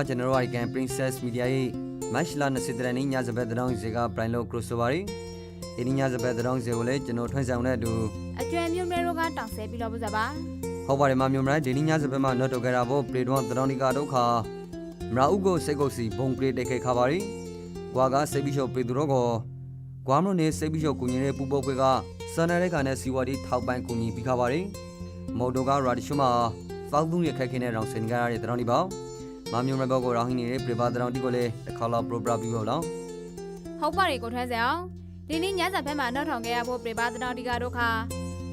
ပါကျွန်တော်တို့ Icon Princess Media ရဲ့မတ်လ20ရက်နေ့ညစပတ်တောင်းစီက Prime Low Cross ပါရီဒီနေ့ညစပတ်တောင်းစီကိုလည်းကျွန်တော်ထွန်းဆောင်တဲ့အတူအကျွဲမြုံမဲတို့ကတောင်ဆဲပြီးတော့ပစားပါဟုတ်ပါတယ်မမျိုးမလားဒီနေ့ညစပတ်မှာနော်တော့ကြတာပေါ့ပလေတွန်တောင်းဒီကဒုက္ခမရာဥကိုစိတ်ကုတ်စီဘုံကလေးတက်ခဲခါပါရီကွာကစိတ်ပြီးရှော့ပေသူတော့ကောကွာမလို့နေစိတ်ပြီးရှော့ကိုကြီးရဲ့ပူပုတ်ခွေကစန္ဒရဲခါနဲ့စီဝါဒီထောက်ပံ့ကိုကြီးပြီးခါပါရီမော်ဒိုကရာဒီရှုမှာသောက်သူရခက်ခဲနဲ့တောင်စင်ကြရတဲ့တောင်းဒီပေါ့ မမျိုးမဘောကိုရောင်းဟင်းနေတဲ့ပြပါတောင်းဒီကိုလည်းတစ်ခါလောက်ပရိုပရာပြီးပေါ့နော်ဟုတ်ပါရီကိုထွန်းစအောင်ဒီနေ့ညစာဖက်မှာနောက်ထောင်ခဲ့ရဖို့ပြပါတတော်ဒီကတို့ခါ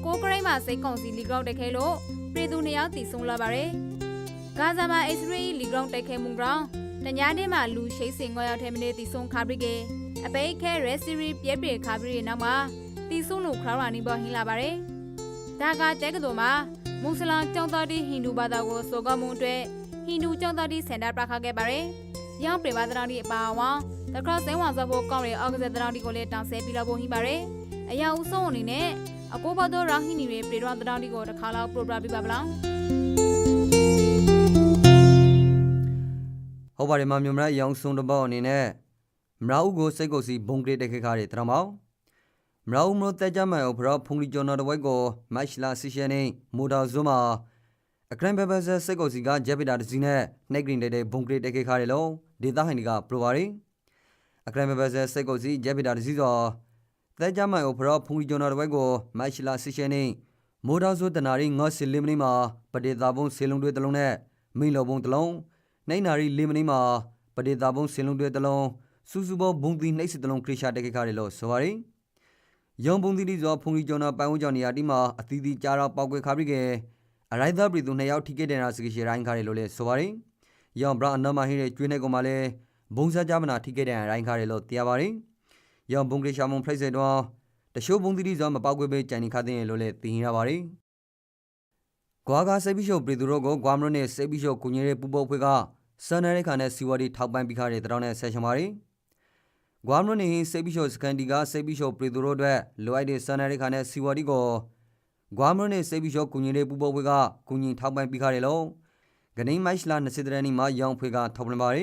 ကိုကရိတ်မှာစိတ်ကုံစီလီဂရောင်းတက်ခဲလို့ပြည်သူနှစ်ယောက်တည်ဆုံလာပါရယ်ဂါဇာမှာအစ္စရေးလီဂရောင်းတက်ခဲမှုကြောင့်တညာတင်းမှာလူရှိစင်ငေါရောက်ထဲမနေတည်ဆုံခါပရိကေအပိတ်ခဲရဲစီရီပြဲပြေခါပရိနောက်မှာတည်ဆုံလို့ခရဝနီပေါ်ဟင်းလာပါရယ်ဒါကတဲကတော်မှာမွတ်စလင်ကျောင်းသားတီဟိန္ဒူဘာသာကိုစောကမှုအတွက် ဟိန္ဒူကျောင်းသားတီစင်တာပြခခဲ့ပါရယ်ရောင်းပြပါတတော်ဒီအပါအဝင်တခါစဲဝါစဖို့ကောင်းတဲ့အောက်ကစားတရောင်းဒီကိုလည်းတောင်းဆဲပြီးတော့ဖို့ဟိပါတယ်။အရာဦးဆုံးအနေနဲ့အကိုဘတော်ရာဟိနီတွေပြေတော်တရောင်းဒီကိုတစ်ခါလောက်ပရိုဂရမ်ပြပါဗလားဟုတ်ပါတယ်မမျိုးမလားရောင်စုံတပေါအနေနဲ့မရာဥကိုစိတ်ကုတ်စီဘုံကလေးတက်ခဲခါတဲ့တရမောင်မရာဥမလို့တက်ကြမယ်ဘရဖုန်လီကျော်နော်တဝိုက်ကိုမတ်လာစီရှန်နေမိုတာဇွမှာ အခရန်ဘဘဆစိတ်ကုတ်စီကဂျက်ပီတာတစီနဲ့နှိတ်ဂရင်တဲ့ဘုံကလေးတက်ခဲခါတယ်လို့ဒေတာဟိုင်ဒီကပရိုပါရီအခရန်ဘဘဆစိတ်ကုတ်စီဂျက်ပီတာတစီဆိုတက်ကြမယ်ဘရဖုန်လီကျော်နော်တဝိုက်ကိုမတ်လာစီရှန်နေမိုတာဇွတနာရီငေါစီလီမနီမှာပဒေတာဘုံဆေလုံးတွေတလုံးနဲ့မိန်လောဘုံတလုံးနိုင်နာရီလေးမနီမှာပဒေတာဘုံစင်လုံးတွေတလုံးစူးစူးဘောဘုံသီနှိပ်စစ်တလုံးခရရှာတက်ခဲ့ကြတယ်လို့ဆိုပါရီယုံဘုံသီတိဇောဖုန်ကြီးကျော်နာပိုင်ဝန်းကျော်နေရာဒီမှာအသီးသီးကြားတော့ပောက်ကွဲခါပြီးကေ အရိုက်သားပြည်သူနှစ်ယောက်ထိခဲ့တဲ့နာစကရှိရိုင်းခါတယ်လို့လည်းဆိုပါရီယောင်ဘရာအနမဟိတဲ့ကျွေးနေကောင်မှလည်းဘုံစားကြမနာထိခဲ့တဲ့ရိုင်းခါတယ်လို့သိရပါရီယောင်ဘုံခရရှာမုံဖိတ်စေတော့တရှိုးဘုံသီတိဇောမပောက်ကွဲပဲကြံနေခါတဲ့လို့လည်းသိရပါရီကွာကစိတ်ပြီးရှုပ်ပြည်သူတို့ကိုကွာမလို့နဲ့စိတ်ပြီးရှုပ်ကုညရဲပူပုတ်ဖွဲ့ကစန်နရဲခါနဲ့စီဝါဒီထောက်ပံ့ပြီးခါတဲ့တောင်းနဲ့ဆက်ချင်ပါရီဂွမ်နုနေစေဘီရှိုစကန်ဒီကစေဘီရှိုပရီတိုရိုအတွက်လိုအပ်တဲ့စန်နရဲခါနဲ့စီဝါဒီကို ဂွမ်နုနေစေဘီရှိုကုညင်လေးပူပေါ်ဝေကကုညင်ထောက်ပံ့ပြီးခါတယ်လို့ဂနိမတ်လာ20တရနီမှာရောင်ဖွေကထောက်ပံ့ပါရီ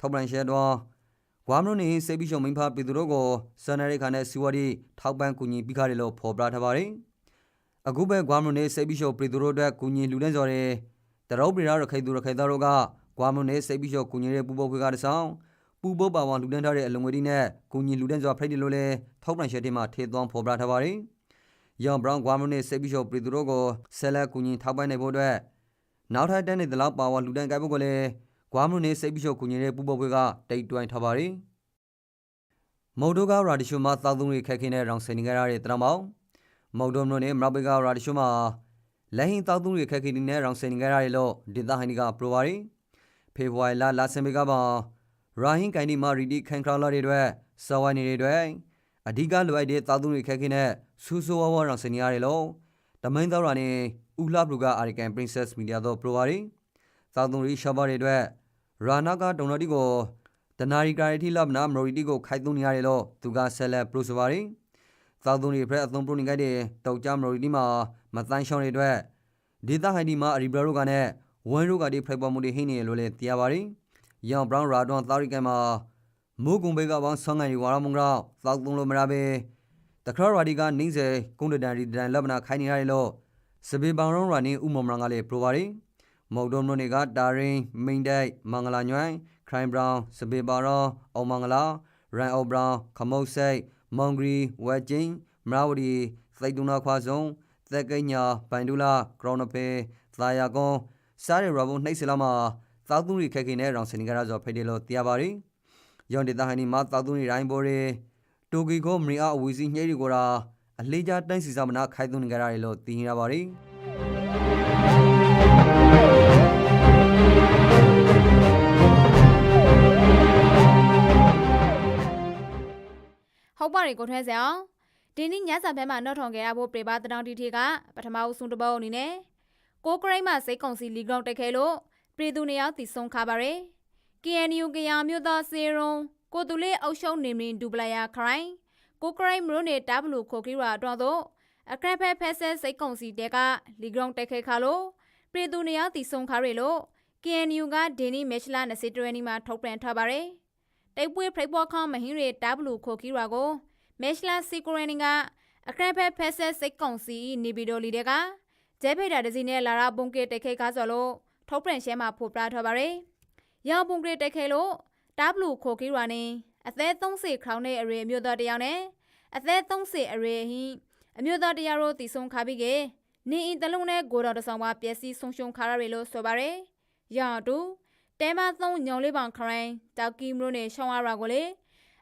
ထောက်ပံ့ရှဲတော့ဂွမ်နုနေစေဘီရှိုမိန်ဖာပရီတိုရိုကိုစန်နရဲခါနဲ့စီဝါဒီထောက်ပံ့ကုညင်ပြီးခါတယ်လို့ဖော်ပြထားပါရီအခုပဲဂွမ်နုနေစေဘီရှိုပရီတိုရိုအတွက်ကုညင်လူတဲ့စော်တဲ့တရုတ်ပြည်ရရခိုင်သူရခိုင်သားတို့ကကွာမွန်နဲ့စိတ်ပြီးတော့ကုညင်ရဲ့ပူပုတ်ခွေကတဆောင်ပူပုတ်ပါဝါလူတန်းထားတဲ့အလုံငွေဒီနဲ့ကုညင်လူတန်းစွာဖိတ်တယ်လို့လဲထောက်ပံ့ချက်တွေမှာထေသွန်းဖော်ပြထားပါတယ်။ ယောင်ဘရောင်းကွာမွန်နဲ့စိတ်ပြီးတော့ပရီသူတို့ကိုဆက်လက်ကုညင်ထောက်ပံ့နိုင်ဖို့အတွက်နောက်ထပ်တန်းနေတဲ့လောက်ပါဝါလူတန်းကိုက်ဖို့ကိုလည်းကွာမွန်နဲ့စိတ်ပြီးတော့ကုညင်ရဲ့ပူပုတ်ခွေကတိတ်တွိုင်းထားပါတယ်။မော်ဒိုကရာဒီရှိုမှာသောက်သုံးတွေခက်ခဲတဲ့ရောင်စင်နေကြရတဲ့တရမောင်မော်ဒိုနိုနဲ့မရဘေကရာဒီရှိုမှာလက်ဟင်းသောက်သုံးတွေခက်ခဲနေတဲ့ရောင်စင်နေကြရတယ်လို့ဒေတာဟိုင်ဒီကပရိုပါရီ။ဖေဖော်ဝါရီလလာစင်ဘေကပါရာဟင်ကိုင်ဒီမာရီဒီခန်ခရာလာတွေအတွက်စောဝိုင်းနေတွေအတွက်အဓိကလိုအပ်တဲ့သောက်သုံးတွေခက်ခဲနဲ့ ဆူဆူဝါဝါရောင်စင်နေရတယ်လို့တမင်းတော်ရာနေဦးလှပလူကအာရီကန်ပရင်းဆက်မီဒီယာတို့ပရိုဝါရီသောက်သုံးတွေရှာပါတွေအတွက်ရာနာကဒေါ်နတီကိုတနာရီကာရီတီလပ်နာမရိုရီတီကိုခိုက်သုံးနေရတယ်လို့သူကဆက်လက်ပရိုဆိုပါရီသောက်သုံးတွေဖရက်အသုံးပရိုနေကြတဲ့တောက်ကြမရိုရီတီမှာမတန်းရှောင်းတွေအတွက်ဒေတာဟိုင်ဒီမှာအရီဘရာတို့ကနဲ့ဝမ်ရိုကဒီဖရိုက်ပေါ်မှုတွေဟင်းနေလို့လည်းသိရပါတယ်။ယောင်ဘရောင်းရာဒွန်သာရီကန်မှာမိုးကုံဘေကပေါင်းဆောင်းငိုင်ဝါရမုံရောက်သောက်သုံးလို့မရပဲ တခရရာဒီကနင်းစေကုန်းတန်ရီဒန်လဘနာခိုင်းနေရတယ်လို့စပေပောင်ရောင်းရာနေဥမမရန်ကလည်းပရိုပါရီမော်ဒွန်နိုနေကတာရင်မိန်ဒိုက်မင်္ဂလာညွိုင်းခရိုင်ဘရောင်းစပေပါရောအောင်မင်္ဂလာရန်အော်ဘရောင်းခမုတ်စိတ်မွန်ဂရီဝက်ဂျင်းမရဝဒီသိတူနာခွာစုံသက်ကိညာဘိုင်ဒူလာဂရောင်းနပေသာယာကွန်စားရရဘုံနှိမ့်စလာမှာသောက်သူတွေခက်ခဲနဲ့ရောင်စင်ကရဆိုဖိတယ်လို့သိရပါရီယောင်ဒေတာဟန်ဒီမှာသောက်သူတွေတိုင်းပေါ်ရီ တိုဂီကိုမရီအဝီစီညှိရီကိုရာအလေးကြတိုင်းစီစာမနာခိုင်သွင်းကြရတယ်လို့သိရပါရီဟုတ်ပါရီကိုထွန်းစအောင်ဒီနေ့ညစာဖက်မှာနောက်ထောင်ခဲ့ရဖို့ပြပါတတော်ဒီထေကပထမဦးဆုံးတစ်ပုတ်အနေနဲ့ကိုကရိတ်မှာစိတ်ကုံစီလီဂရောင်းတက်ခဲလို့ပြည်သူနှစ်ယောက်တည်ဆုံခါပါရယ် KNU ကရမြို့သားစေရုံ ကိုတူလေးအုပ်ရှုံနေမင်းဒူပလာယာခရိုင်ကိုကရိတ်မရိုနေတာဘလူခိုကီရာတော့တော့အခရက်ဖက်ဖက်ဆက်စိတ်ကုံစီတဲကလီဂရောင်းတက်ခဲခါလို့ပြည်သူနှစ်ယောက်တည်ဆုံခါရယ်လို့ KNU ကဒီနေ့မက်ချလာ20ရက်နေ့မှာထုတ်ပြန်ထားပါတယ်။တိုက်ပွဲဖိပေါ်ခေါမဟင်းရီတပ်ဘလူခိုခီရာကိုမက်ချလာစီကိုရနီကအခရဖက်ဖက်ဆက်စိတ်ကောင်စီနေဗီဒိုလီတဲ့ကဂျဲဖေတာဒစီနဲ့လာရာဘုံကေတိုက်ခိုက်ကားစော်လို့ထုတ်ပြန်ရှဲမှာဖော်ပြထားပါတယ်။ရောင်ဘုံကေတိုက်ခိုက်လို့ တပ်ဘလူခိုခီရာနေအသက်30ခေါင်းနဲ့အရေအမျိုးသားတယောက်နဲ့အသက်30အရေဟင်းအမျိုးသားတယောက်တို့တည်ဆုံခါပြီးကေနေအင်တလုံးနဲ့ဂိုတော်တဆောင်ပါပျက်စီးဆုံးရှုံးခါရရလို့ဆိုပါတယ်။ရောင်တူတဲမသုံးညောင်လေးပောင်ခရိုင်တောက်ကီမလို့နဲ့ရှောင်းရတာကိုလေ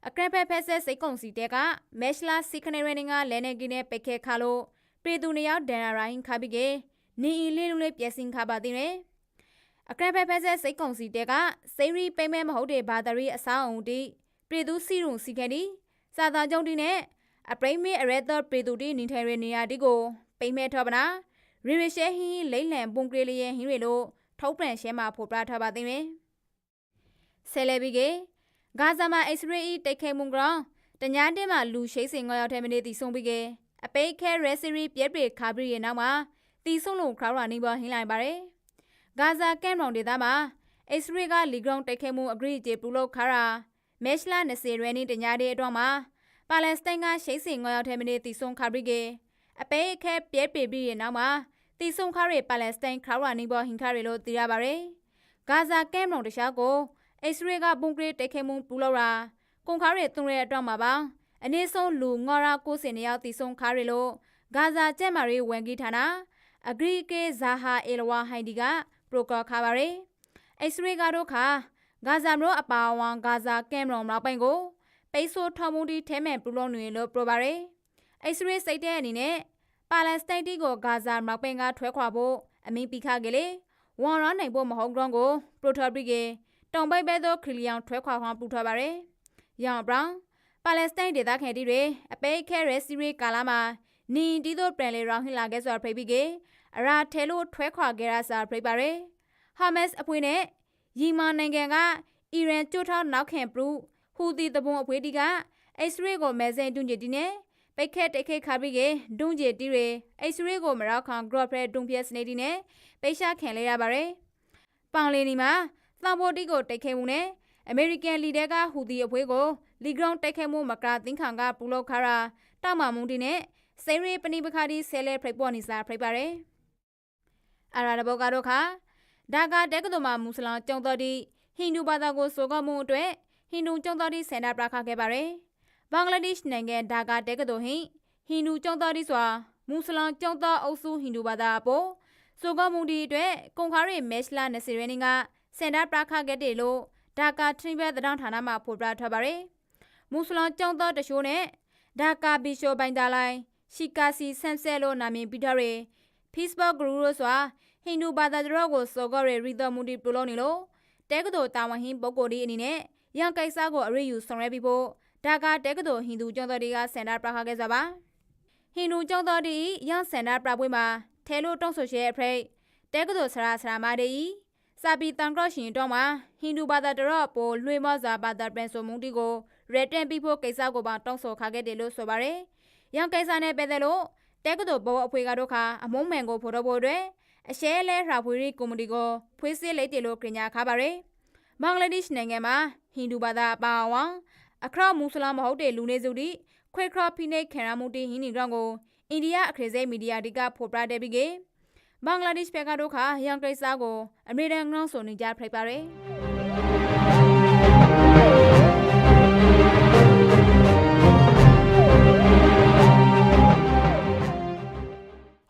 အကရဖက်ဖက်ဆက်စိတ်ကုံစီတဲကမက်ရှလာစီခနေရနေကလဲနေကင်းနဲ့ပိတ်ခဲခါလို့ပြည်သူနှစ်ယောက်ဒန်ရာရိုင်းခါပြီးကေနေအီလေးလုံးလေးပျက်စီးခါပါသေးတယ်။ အကရဖက်ဖက်ဆက်စိတ်ကုံစီတဲကစိရီပိမ့်မဲမဟုတ်တဲ့ဘာသာရေးအဆောင်အုံတီပြည်သူစီရုံစီခဲဒီစာသားကြုံတီနဲ့အပရိမေအရက်တော်ပြည်သူတီနေထိုင်ရနေရဒီကိုပိမ့်မဲထောပနာရီရီရှဲဟင်းလိမ့်လန်ပုံကလေးလေးရဲ့ဟင်းတွေလို့ထုတ်ပြန်ရှဲမှာဖော်ပြထားပါသေးတယ်။ဆယ်လေဘီကေဂါဇာမှာအစ္စရေးတိုက်ခိုက်မှုကြောင့်တညာတင်းမှာလူရှိစင်ငေါရောက်တဲ့မနေ့တီဆုံးပြီးကေအပိတ်ခဲရက်စီရီပြက်ပြေခါဘရီရဲ့နောက်မှာတီဆုံးလို့ခရောရာနေပေါ်ဟင်းလိုက်ပါတယ်။ ဂါဇာကမ်ရောင်ဒေသမှာအစ္စရေးကလီဂရောင်းတိုက်ခိုက်မှုအဂရိကျေပူလို့ခါရာမက်ရှလာ20ရဲနေတညာတဲ့အတွက်မှာပါလက်စတိုင်းကရှိစင်ငေါရောက်တဲ့မနေ့တီဆုံးခါဘရီကေအပိတ်ခဲပြက်ပြေပြီးရဲ့နောက်မှာတီဆုံခါရီပါလက်စတိုင်းခါရာနီဘောဟင်ခါရီလို့သိရပါဗျ။ဂါဇာကမ်မောင်တခြားကိုအစ္စရေးကဘုံကရီတိုက်ခဲမှုပူလောက်တာကုန်ခါရီသွန်ရဲအတွက်မှာပါအနည်းဆုံးလူငေါ်ရာ90နေရောက်တီဆုံခါရီလို့ဂါဇာကျက်မာရီဝန်ကြီးဌာနအဂရီကေဇာဟာအီလဝါဟိုင်ဒီက ပရိုကောခါပါဗျ။အစ္စရေးကတော့ခါဂါဇာမျိုးအပါအဝင်ဂါဇာကမ်မောင်နောက်ပိုင်းကိုပိတ်ဆို့ထော်မှုတီထဲမဲ့ပူလုံးနေလို့ပြောပါဗျ။အစ္စရေးစိတ်တဲ့အနေနဲ့ပါလက်စတိုင်းတီကိုဂါဇာမောက်ပင်ကထွဲခွာဖို့အမင်းပိခကလေးဝန်ရနိုင်ဖို့မဟုတ်ကြောင်းကိုပရိုတော်ပရီကေတောင်ပိုက်ဘဲသောခရီလီယောင်ထွဲခွာခွာပူထွက်ပါရယ်။ရောင်ဘရောင်းပါလက်စတိုင်းဒေသခံတီတွေအပိတ်ခဲရဲစီရီကာလာမှာနီတီတို့ပြန်လေရောင်းဟင်လာခဲ့စွာဖိပိကေ အရာထဲလို့ထွဲခွာခဲ့ရစာဖိပါရယ်။ဟာမက်စ်အဖွေးနဲ့ယီမာနိုင်ငံကအီရန်ကျွတ်ထောက်နောက်ခင်ပရူဟူတီတပွန်အဖွေးတီကအစ္စရေးကိုမဲစင်တွန်းကြည်တီနဲ့ပိတ်ခဲတိတ်ခဲခါပြီးကဒုံးကျတီတွေအိတ်စရေးကိုမရောက်ခံဂရော့ဖရဲဒုံပြက်စနေတီနဲ့ပိတ်ရှာခံလဲရပါတယ်။ပေါင်လီနီမှာသံဘော်တီကိုတိတ်ခဲမှုနဲ့အမေရိကန်လီဒဲကဟူဒီအဖွဲကိုလီဂရောင်းတိုက်ခဲမှုမကရာသင်္ခံကပူလောက်ခါရာတောက်မမုန်တီနဲ့စေရီပနိပခါဒီဆဲလဲဖိတ်ပေါ်နေစာဖိတ်ပါတယ်။ အရာတဘောကတော့ခါဒါကတက်ကတော်မှာမူဆလန်ကျုံတော်တီဟိန္ဒူဘာသာကိုဆိုကမှုအတွက်ဟိန္ဒူကျုံတော်တီစင်တာပြခခဲ့ပါတယ်။ဘင်္ဂလားဒေ့ရှ်နိုင်ငံဒါကာတက္ကသိုလ်ဟင်ဟိန္ဒူကျောင်းသားတွေစွာမွတ်စလင်ကျောင်းသားအုပ်စုဟိန္ဒူဘာသာအပေါ်ဆိုကမှုဒီအတွက်ကွန်ခါရီမက်ရှလာ20ရင်းကစင်တာပရခခဲ့တယ်လို့ဒါကာထရီဘက်တောင်ဌာနမှဖော်ပြထားပါတယ်မွတ်စလင်ကျောင်းသားတချို့နဲ့ဒါကာဘီရှိုဘိုင်ဒါလိုင်းရှီကာစီဆန်ဆဲလို့နာမည်ပြထားရယ် Facebook group လို့စွာဟိန္ဒူဘာသာတော်ကိုစောကရရီတော်မူဒီပလိုနေလို့တဲကတော်တာဝန်ဟင်းပုဂ္ဂိုလ်ဒီအနေနဲ့ရန်ကိစ္စကိုအရေးယူဆောင်ရွက်ပြီးဖို့ဒါကတက္ကသိုလ်ဟိန္ဒူကျောင်းသားတွေကစင်တာပြခခဲ့ကြပါဟိန္ဒူကျောင်းသားတွေရစင်တာပြပွဲမှာထဲလို့တောင်းဆိုရှဲအဖရိတက္ကသိုလ်ဆရာဆရာမတွေစာပီတန်ကရရှင်တော့မှာဟိန္ဒူဘာသာတော်ပေါ်လွှဲမောစွာဘာသာပြန်ဆိုမှုတီကိုရတန်ပြီးဖို့ကိစ္စကိုပါတောင်းဆိုခခဲ့တယ်လို့ဆိုပါရယ်ရန်ကိစ္စနဲ့ပတ်သက်လို့ တက္ကသိုလ်ဘောအဖွေကတော့ခါအမုံမှန်ကိုဖော်တော့ဖို့အတွက်အရှဲလဲရာဖွေရီကွန်မတီကိုဖွေးစစ်လိုက်တယ်လို့ကြေညာခပါရယ်ဘင်္ဂလားဒေ့ရှ်နိုင်ငံမှာဟိန္ဒူဘာသာအပါအဝင်အခရမူဆလာမဟုတ်တဲ့လူနေစုတီခွေခရဖိနေခံရမှုတီဟင်းနီကောင်ကိုအိန္ဒိယအခရစေမီဒီယာတီကဖော်ပြတဲ့ပြီးကဘင်္ဂလားဒေ့ရှ်ဘက်ကတို့ခါရန်ကိစ္စကိုအမေရိကန်ကောင်ဆိုနေကြဖိပါရယ်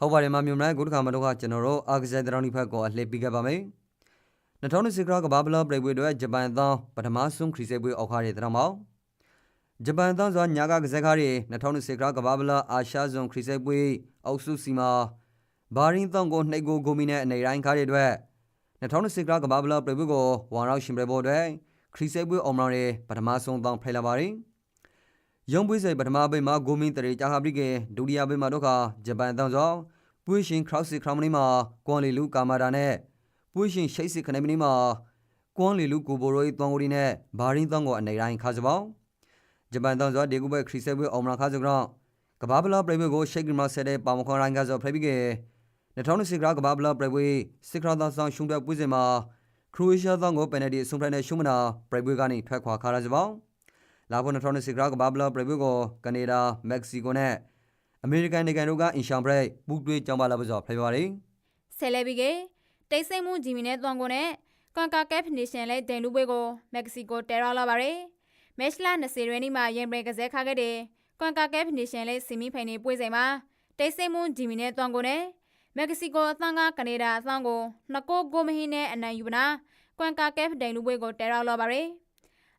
ဟုတ်ပါတယ်မမြို့နိုင်ခုတစ်ခါမှတော့ကျွန်တော်တို့အာဂဇန်တရောင်းဒီဖက်ကိုအလှည့်ပေးခဲ့ပါမယ်2020ကကဘာဘလာပရိပွဲတွေဂျပန်သောပထမဆုံးခရီးဆက်ပွဲအောက်ခါတဲ့တရောင်းပါဂျပန်သောဆိုညာကကစားခါတွေ2020ကကဘာဘလာအာရှဇွန်ခရီးဆက်ပွဲအောက်စုစီမာဘာရင်းတောင်ကိုနှိတ်ကိုဂိုမီနဲ့အနေတိုင်းခါတွေအတွက်2020ကကဘာဘလာပရိပွဲကိုဝမ်ရောက်ရှင်ပြပွဲတွေခရီးဆက်ပွဲအောင်မတွေပထမဆုံးတောင်းဖိလာပါတယ် ရုံပွေးစိပထမပိမှာဂိုမင်းတရေချာဟာပရိကေဒုတိယပိမှာတော့ခဂျပန်တောင်ဆောင်ပွေးရှင်ခရော့စီခရမနီမှာကွန်လီလူကာမာတာနဲ့ပွေးရှင်ရှိတ်စီခနေမနီမှာကွန်လီလူကိုဘိုရိုဤတောင်ကိုဒီနဲ့ဘာရင်းတောင်ကိုအနေတိုင်းခါစပေါဂျပန်တောင်ဆောင်ဒေကူဘဲခရီးဆက်ပွဲအောင်မခါစကောင်ကဘာဘလာပရိပွဲကိုရှိတ်ကမဆက်တဲ့ပါမခွန်ရိုင်းကဆိုဖရိပိကေ2020ကကဘာဘလာပရိပွဲစစ်ခရသောဆောင်ရှုံးပြပွေးစင်မှာခရိုအေးရှားသောကိုပယ်နယ်တီအဆုံးဖြတ်တဲ့ရှုံးမနာပရိဘွေကနေထွက်ခွာခါရစပောင်း လာဖို့2020ကကဘာဘလာပရိဘွေကိုကနေဒါမက္ကဆီကိုနဲ့အမေရိကန်နိုင်ငံတို့ကအင်ရှောင်ဘရိတ်ပူးတွဲကြောင်းပါလာပစောဖေဖော်ဝါရီဆယ်လဲပြီးကတိတ်ဆိတ်မှုဂျီမီနဲ့သွန်ကိုနဲ့ကွန်ကာကက်ဖ်နေရှင်လဲဒိန်လူပွဲကိုမက္ကဆီကိုတဲရလာပါတယ်မက်ရှလာ20ရွေးနေ့မှာရင်ဘရကစားခါခဲ့တဲ့ကွန်ကာကက်ဖ်နေရှင်လဲစီမီဖိုင်နေပွဲစဉ်မှာတိတ်ဆိတ်မှုဂျီမီနဲ့သွန်ကိုနဲ့မက္ကဆီကိုအသံကကနေဒါအသံကိုနှစ်ကိုကိုမဟင်းနဲ့အနိုင်ယူပနာကွန်ကာကက်ဖ်ဒိန်လူပွဲကိုတဲရလာပါတယ်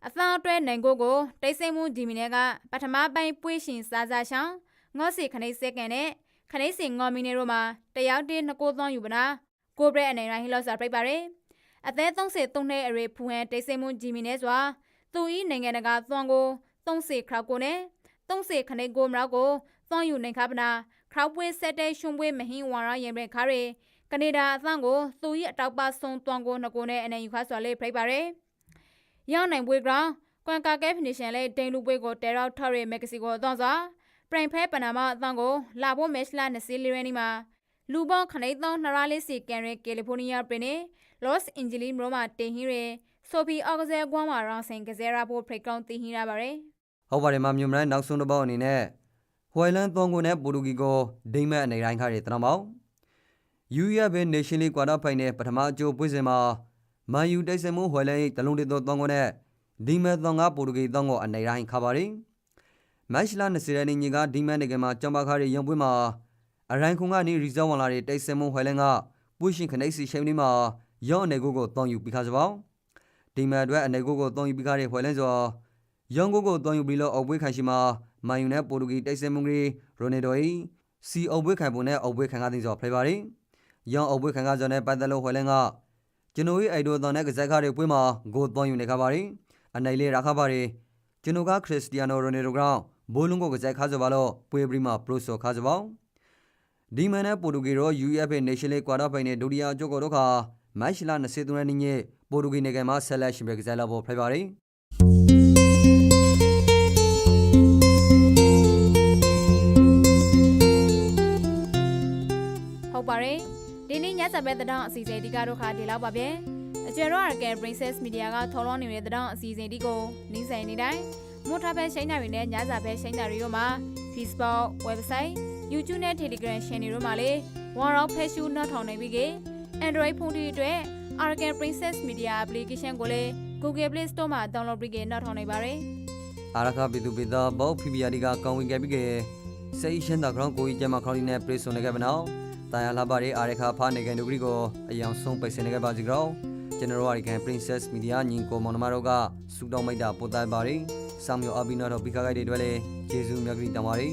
အသံအတွက်နိုင်ကိုကိုတိတ်ဆိတ်မှုဂျီမီနဲ့ကပထမပိုင်းပွေးရှင်စားစားချောင်းငေါ့စီခနေစက္ကန်နဲ့ခနေစင်ငေါ်မီနေတို့မှာတယောက်တည်းနှစ်ကိုသွန်းယူပနာကိုဘရက်အနေနဲ့ဟီလော့စာပြိတ်ပါတယ်အသက်33နှစ်အရွယ်ဖူဟန်တိတ်ဆိတ်မှုဂျီမီနဲ့စွာသူဤနိုင်ငံတကာသွန်းကို30ခရောက်ကိုနဲ့30ခနေကိုမရောက်ကိုသွန်းယူနိုင်ခပနာခရောက်ပွဲဆက်တဲ့ရှုံပွဲမဟင်းဝါရရင်ပဲခါရီကနေဒါအသံကိုသူဤအတောက်ပါဆုံးသွန်းကိုနှစ်ကိုနဲ့အနေယူခါစွာလေးပြိတ်ပါတယ် ရောက်နိုင်ပွဲကောင်ကွန်ကာကဲဖီနီရှင်လေးဒိန်လူပွဲကိုတဲရောက်ထော်ရီမက္ကဆီကိုအသွန်းစွာပရင်ဖဲပနာမအသံကိုလာဖို့မက်ရှလာ20လီရနီမှာလူပေါခနေသောနရာလေးစီကန်ရဲကယ်လီဖိုးနီးယားပြည်နယ်လော့စ်အန်ဂျလိမြို့မှာတင်ဟီရဲဆိုဖီအော့ဂဇဲကွမ်းမှာရောင်းစင်ကဇဲရာဖို့ဖရိကောင်တင်ဟီရပါတယ်ဟုတ်ပါတယ်မမြို့မလဲနောက်ဆုံးတစ်ပေါက်အနေနဲ့ဟွိုင်လန်သွန်ကိုနဲ့ပိုတူဂီကိုဒိမတ်အနေတိုင်းခါတဲ့တရမောင်ယူရဘဲနေရှင်လီကွာတာဖိုင်နယ်ပထမအကျိုးပွဲစဉ်မှာ မန်ယူတိုက်စင်မှုဟွိုင်လန်တလုံးတေသောသွန်ကိုနဲ့ဒီမတ်သွန်ကပိုတူဂီသွန်ကိုအနေတိုင်းခါပါတယ်မက်ရှလာ20ရက်နေ့ညကဒီမတ်နိုင်ငံမှာကြောင်ပါခါရဲ့ရုံပွဲမှာအရိုင်ခုံကနေရီဇောင်းဝင်လာတဲ့တိုက်စင်မှုဟွိုင်လန်ကပွရှင်ခနိုင်စီရှိန်ဒီမှာရော့အနေကိုကိုသွန်ယူပြီးခါစပောင်းဒီမတ်အတွက်အနေကိုကိုသွန်ယူပြီးခါတဲ့ဟွိုင်လန်ဆိုယောင်ကိုကိုတွန်ယူပြီးလို့အုပ်ပွဲခံရှိမှာမန်ယူနဲ့ပိုတူဂီတိုက်စစ်မှုကြီးရိုနယ်ဒို၏စီအုပ်ပွဲခံပုံနဲ့အုပ်ပွဲခံကသည်ဆိုဖလေပါရီယောင်အုပ်ပွဲခံကဆိုတဲ့ပတ်သက်လို့ဟွယ်လင်းက ကျွန်တော်၏အိုက်ဒိုတော်နဲ့ကစားကားတွေပွဲမှာဂိုတွန်ယူနေခပါရီအနိုင်လေးရခပါရီကျွန်တော်ကခရစ္စတီယာနိုရိုနယ်ဒိုကောင်ဘိုးလုံးကိုကစားခါဆိုပါလို့ပွဲပရီမှာပရိုဆိုခါဆိုပေါဒီမန်နဲ့ပိုတူဂီရော UFA Nation League ကွာတာဖိုင်နယ်ဒုတိယအကျိုးကိုတော့ခါမက်ရှလာ23ရက်နေ့ပိုတူဂီနိုင်ငံမှာဆက်လက်ရှင်ပြကစားလာဖို့ဖလေပါရီဟုတ်ပါတယ် ဒီနေ့ညစာပဲတဲ့တောင်အစီအစဉ်ဒီကတော့ခါဒီလောက်ပါပဲအကျွဲရောအကဲ Princess Media ကထော်လွှင့်နေတဲ့တဲ့တောင်အစီအစဉ်ဒီကိုနှင်းဆိုင်နေတိုင်းမို့ထားပဲရှိန်တာတွေနဲ့ညစာပဲရှိန်တာတွေရောမှာ Facebook website YouTube နဲ့ Telegram channel တွေမှာလေဝါရောဖက်ရှူနောက်ထောင်နေပြီက Android ဖုန်းတွေအတွက် Argan Princess Media application ကိုလေ Google Play Store မှာ download ပြီးကနောက်ထောင်နေပါတယ်အာရခပိတုပိတာဘောဖိပီယာဒီကကောင်းဝင်ခဲ့ပြီးကဲစိတ်ရှင်းတာကြောင့်ကိုကြီးကျမခေါင်းလေးနဲ့ပြေဆုံနေခဲ့ပါနော် တာယာလာပါရီအာရခဖာနေကန်ဒုဂရီကိုအယောင်ဆုံးပိတ်စင်နေခဲ့ပါစီကြောကျွန်တော်တို့အရိကန် Princess Media ညီကိုမောင်နှမတို့ကစူတောင်းမိတ်တာပို့တိုင်ပါရီစောင်းမျိုးအဘိနောတော့ဘီကာဂိုက်တွေတွေလည်းဂျေဇူးမြတ်ကြီးတောင်းပါရီ